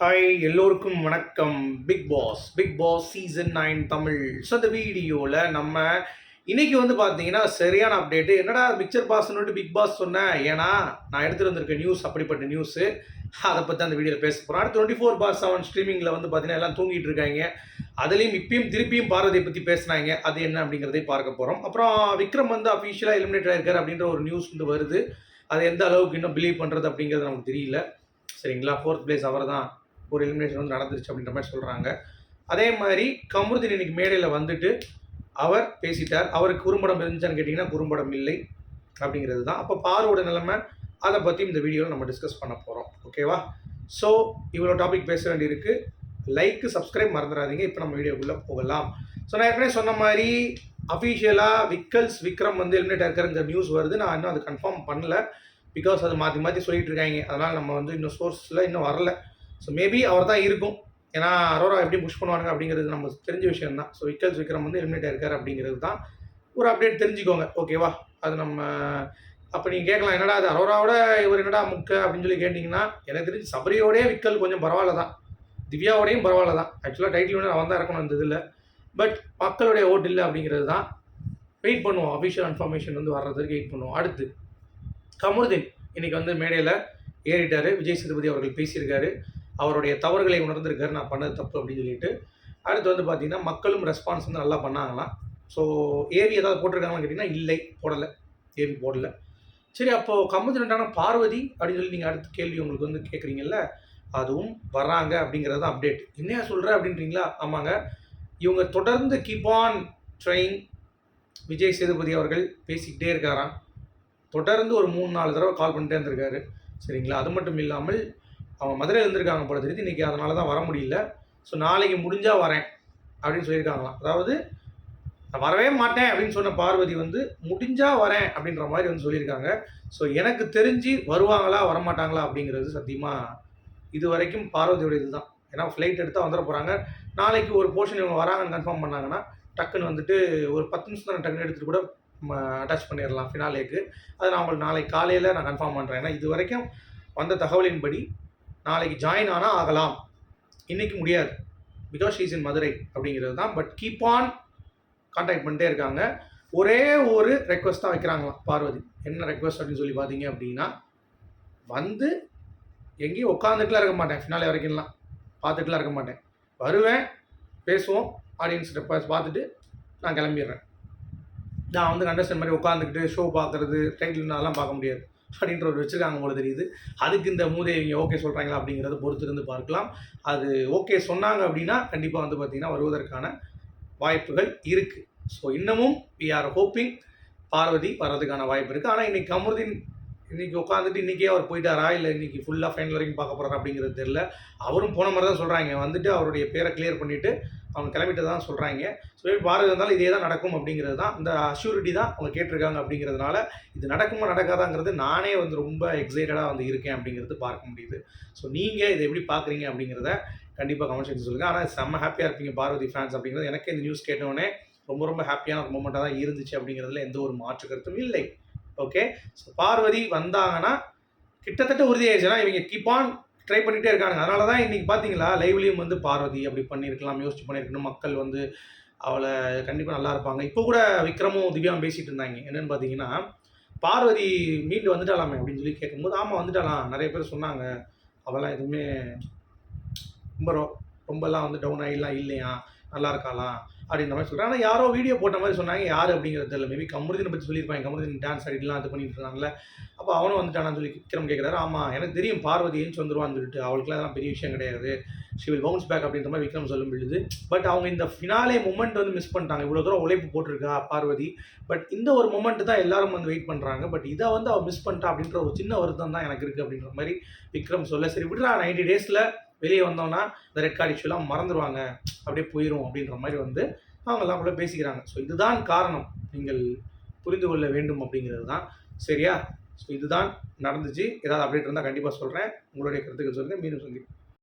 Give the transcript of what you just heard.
Hi எல்லோருக்கும் வணக்கம். Bigg Boss Bigg Boss season nine Tamil so இந்த வீடியோவில் நம்ம இன்னைக்கு வந்து பார்த்தீங்கன்னா சரியான அப்டேட்டு என்னடா பிக்சர் பாஸ்னு பிக் பாஸ் சொன்னேன். ஏன்னா நான் எடுத்துகிட்டு வந்திருக்க நியூஸ் அப்படிப்பட்ட நியூஸு அதை பற்றி அந்த வீடியோவில் பேச போகிறோம் அடுத்து டுவெண்ட்டி ஃபோர் பார் செவன் ஸ்ட்ரீமிங்கில் வந்து பார்த்தீங்கன்னா எல்லாம் தூங்கிட்டு இருக்காங்க. அதுலேயும் இப்பயும் திருப்பியும் பார்வதியை பற்றி பேசுனாங்க. அது என்ன அப்படிங்கிறதை பார்க்க போகிறோம் அப்புறம் விக்ரம் வந்து அஃபிஷியலாக எலிமினேட் ஆயிருக்கார் அப்படின்ற ஒரு நியூஸ் வந்து வருது. அது எந்த அளவுக்கு இன்னும் பிலீவ் பண்ணுறது அப்படிங்கிறது நமக்கு தெரியல. சரிங்களா? ஃபோர்த் பிளேஸ் அவர் தான் ஒரு எலிமினேஷன் வந்து நடந்துருச்சு அப்படின்ற மாதிரி சொல்கிறாங்க அதே மாதிரி கமருதீன் இன்னைக்கு மேடையில் வந்துட்டு அவர் பேசிட்டார். அவருக்கு குறும்படம் இருந்துச்சான்னு கேட்டிங்கன்னா குறும்படம் இல்லை அப்படிங்கிறது தான். அப்போ பாரோட நிலைமை அதை பற்றி இந்த வீடியோவில் நம்ம டிஸ்கஸ் பண்ண போகிறோம் ஓகேவா ஸோ இவ்வளோ டாபிக் பேச வேண்டியிருக்கு. லைக்கு சப்ஸ்கிரைப் மறந்துடாதீங்க இப்போ நம்ம வீடியோக்குள்ளே போகலாம். ஸோ நான் ஏற்கனவே சொன்ன மாதிரி அஃபீஷியலாக விக்கல்ஸ் விக்ரம் வந்து எலிமினேட் இருக்கிற நியூஸ் வருது. நான் இன்னும் அது கன்ஃபார்ம் பண்ணல. பிகாஸ் அது மாற்றி மாற்றி சொல்லிகிட்டு இருக்காங்க. அதனால் நம்ம வந்து இன்னும் சோர்ஸில் இன்னும் வரல. ஸோ மேபி அவர் தான் இருக்கும். ஏன்னா அரோரா எப்படி புஷ் பண்ணுவாங்க அப்படிங்கிறது நம்ம தெரிஞ்ச விஷயம் தான் ஸோ விக்கல்ஸ் விக்ரம் வந்து எலிமினேட் இருக்கார் அப்படிங்கிறது தான் ஒரு அப்டேட் தெரிஞ்சுக்கோங்க. ஓகேவா அது நம்ம அப்போ நீங்கள் கேட்கலாம் என்னடா அது அரோராவோட இவர் என்னடா முக்க அப்படின்னு சொல்லி கேட்டிங்கன்னா எனக்கு தெரிஞ்சு சபரியோடய விக்கல் கொஞ்சம் பரவாயில்ல தான் திவ்யாவோடையும் பரவாயில்ல தான் ஆக்சுவலாக டைட்டில் ஒன்று அவன் தான் இறக்கணும் இந்த இதில். பட் மக்களுடைய ஓட்டு இல்லை அப்படிங்கிறது தான் வெயிட் பண்ணுவோம். அஃபிஷியல் இன்ஃபர்மேஷன் வந்து வர்றதுக்கு வெயிட் பண்ணுவோம். அடுத்து கமருதீன் இன்றைக்கி வந்து மேடையில் ஏறிட்டார். விஜய் சேதுபதி அவர்கள் பேசியிருக்காரு. அவருடைய தவறுகளை உணர்ந்திருக்காரு நான் பண்ணது தப்பு அப்படின்னு சொல்லிட்டு. அடுத்து வந்து பார்த்தீங்கன்னா மக்களும் ரெஸ்பான்ஸ் வந்து நல்லா பண்ணாங்களாம். ஸோ ஏவி ஏதாவது போட்டிருக்காங்களான்னு கேட்டிங்கன்னா இல்லை போடலை. ஏவி போடலை. சரி அப்போது கம்பத்தினண்டான பார்வதி அப்படின்னு சொல்லி நீங்கள் அடுத்த கேள்வி உங்களுக்கு வந்து கேட்குறீங்கல்ல அதுவும் வர்றாங்க அப்படிங்கிறது தான் அப்டேட் என்னையா சொல்கிற அப்படின்றீங்களா? ஆமாங்க. இவங்க தொடர்ந்து keep on train Vijay Sethupathi அவர்கள் பேசிக்கிட்டே இருக்காராம். தொடர்ந்து ஒரு மூணு நாலு தடவை கால் பண்ணிட்டே இருந்திருக்காரு. சரிங்களா? அது மட்டும் இல்லாமல் அவங்க மதுரையில் இருந்திருக்காங்க போல தெரியுது. இன்றைக்கி அதனால தான் வர முடியல. ஸோ நாளைக்கு முடிஞ்சால் வரேன் அப்படின்னு சொல்லியிருக்காங்களாம். அதாவது நான் வரவே மாட்டேன் அப்படின்னு சொன்ன பார்வதி வந்து முடிஞ்சால் வரேன் அப்படின்ற மாதிரி வந்து சொல்லியிருக்காங்க. ஸோ எனக்கு தெரிஞ்சு வருவாங்களா வரமாட்டாங்களா அப்படிங்கிறது சத்தியமாக இது வரைக்கும் பார்வதியோட இதுதான். ஏன்னா ஃப்ளைட் எடுத்தால் வந்துட போகிறாங்க நாளைக்கு ஒரு போர்ஷன் இவங்க வராங்கன்னு கன்ஃபார்ம் பண்ணாங்கன்னா டக்குன்னு வந்துட்டு ஒரு பத்து நிமிஷம் தான் டக்குன்னு எடுத்துகிட்டு கூட அட்டாச் பண்ணிடலாம் ஃபினாலேக்கு அதை நான் உங்களுக்கு நாளைக்கு காலையில் நான் கன்ஃபார்ம் பண்ணுறேன் ஏன்னா இது வரைக்கும் வந்த தகவலின்படி நாளைக்கு ஜாயின் ஆனால் ஆகலாம். இன்றைக்கி முடியாது. பிகாஸ் ஷீஸ் இன் மதுரை அப்படிங்கிறது தான். பட் கீப் ஆன் காண்டாக்ட் பண்ணிட்டே இருக்காங்க. ஒரே ஒரு ரெக்வஸ்ட் தான் வைக்கிறாங்களாம். பார்வதி என்ன ரெக்வஸ்ட் அப்படின்னு சொல்லி பார்த்தீங்க அப்படின்னா வந்து எங்கேயும் உட்காந்துட்டுலாம் இருக்க மாட்டேன். ஃபினாலே வரைக்கும்லாம். பார்த்துட்டுலாம் இருக்க மாட்டேன். வருவேன் பேசுவோம். ஆடியன்ஸ் பார்த்துட்டு நான் கிளம்பிடுறேன். நான் வந்து கண்டஸ்டன் மாதிரி உட்காந்துக்கிட்டு ஷோ பார்க்குறது டைட்டில் அதெல்லாம் பார்க்க முடியாது. அப்படின்ற ஒரு வச்சுருக்காங்க போல தெரியுது. அதுக்கு இந்த மூதைவிங்க ஓகே சொல்கிறாங்களா அப்படிங்கிறத பொறுத்திருந்து பார்க்கலாம். அது ஓகே சொன்னாங்க அப்படின்னா கண்டிப்பாக வந்து பார்த்திங்கன்னா வருவதற்கான வாய்ப்புகள் இருக்குது ஸோ இன்னமும் வி ஆர் ஹோப்பிங் பார்வதி வர்றதுக்கான வாய்ப்பு இருக்குது ஆனால் இன்றைக்கி கமருதீன் இன்றைக்கி உட்காந்துட்டு இன்றைக்கே அவர் போயிட்டாரா? இல்லை இன்றைக்கி ஃபுல்லாக ஃபைனல் வரைக்கும் பார்க்க போகிறாரா அப்படிங்கிறது தெரில அவரும் போன மாதிரி தான் சொல்கிறாங்க வந்துட்டு அவருடைய பேரை கிளியர் பண்ணிவிட்டு அவங்க கிளம்பிட்டு தான் சொல்கிறாங்க ஸோ பாரதி இருந்தாலும் இதே தான் நடக்கும் அப்படிங்கிறது தான் இந்த அஷ்யூரிட்டி தான் அவங்க கேட்டிருக்காங்க அப்படிங்கிறதுனால இது நடக்குமா நடக்காதாங்கிறது நானே வந்து ரொம்ப எக்ஸைட்டடாக வந்து இருக்கேன் அப்படிங்கிறது பார்க்க முடியுது. ஸோ நீங்கள் இதை எப்படி பார்க்குறீங்க அப்படிங்கிறத கண்டிப்பாக கமெண்ட் செக்ஷன் சொல்லுங்கள் ஆனால் செம்ம ஹாப்பியாக இருப்பீங்க பார்வதி ஃபேன்ஸ் அப்படிங்கிறது. எனக்கு இந்த நியூஸ் கேட்டோடனே ரொம்ப ரொம்ப ஹாப்பியான ஒரு மூமெண்ட்டாக தான் இருந்துச்சு அப்படிங்கிறதுல எந்த ஒரு மாற்று கருத்தும் இல்லை. ஓகே ஸோ பார்வதி வந்தாங்கன்னா கிட்டத்தட்ட உறுதியாயிடுச்சுன்னா இவங்க கீப் ஆன் ட்ரை பண்ணிகிட்டே இருக்காங்க அதனால தான் இன்றைக்கி பார்த்தீங்களா லைவ்லேயும் வந்து பார்வதி அப்படி பண்ணியிருக்கலாம் யோசிச்சு பண்ணியிருக்கணும் மக்கள் வந்து அவளை கண்டிப்பாக நல்லா இருப்பாங்க. இப்போ கூட விக்ரமும் திவ்யாவும் பேசிகிட்டு இருந்தாங்க. என்னென்னு பார்த்தீங்கன்னா பார்வதி மீண்டு வந்துட்டாலாமே அப்படின்னு சொல்லி கேட்கும்போது ஆமாம் வந்துட்டாலாம். நிறைய பேர் சொன்னாங்க. அவெல்லாம் எதுவுமே ரொம்ப ரொம்பலாம் வந்து டவுன் ஆகிலாம் இல்லையா? நல்லா இருக்காளாம் அப்படின்ற மாதிரி சொல்கிறேன் ஆனால் யாரோ வீடியோ போட்ட மாதிரி சொன்னாங்க. யார் அப்படிங்கிறது தெரியல. மேபி கமருதினை பற்றி சொல்லியிருப்பாங்க. கமருதின் டான்ஸ் ஆடிட்டுலாம் இது பண்ணிட்டு இருந்தாங்களே அப்போ அவனும் வந்துட்டானான்னு சொல்லி விக்ரம் கேட்குறாரு ஆமாம் எனக்கு தெரியும் பார்வதி ஏஞ்சி வந்துருவான்னு சொல்லிட்டு. அவளுக்குலாம் அதெல்லாம் பெரிய விஷயம் கிடையாது. ஷி வில் பவுன்ஸ் பேக் அப்படின்ற மாதிரி விக்ரம் சொல்ல பொழுது பட் அவங்க இந்த ஃபினாலே மூமெண்ட் வந்து மிஸ் பண்ணிட்டாங்க. இவ்வளோ தூரம் உழைப்பு போட்டிருக்கா பார்வதி? பட் இந்த ஒரு மூமெண்ட் தான் எல்லாரும் வந்து வெயிட் பண்ணுறாங்க பட் இதை வந்து அவள் மிஸ் பண்ணிட்டா அப்படின்ற ஒரு சின்ன வருத்தம் தான் எனக்கு இருக்குது அப்படின்ற மாதிரி விக்ரம் சொல்ல சரி விடுறா நைன்டி டேஸில் வெளியே வந்தோன்னா இந்த ரெட் கார்டு இஷ்யூலாம் மறந்துடுவாங்க அப்படியே போயிடும் அப்படின்ற மாதிரி வந்து அவங்கெல்லாம் கூட பேசிக்கிறாங்க. ஸோ இதுதான் காரணம். நீங்கள் புரிந்து கொள்ள வேண்டும் அப்படிங்கிறது தான். சரியா? ஸோ இதுதான் நடந்துச்சு. ஏதாவது அப்டேட் இருந்தால் கண்டிப்பாக சொல்கிறேன் உங்களுடைய கருத்துக்கள் சொல்லுங்கள் மீண்டும் சந்திப்போம்.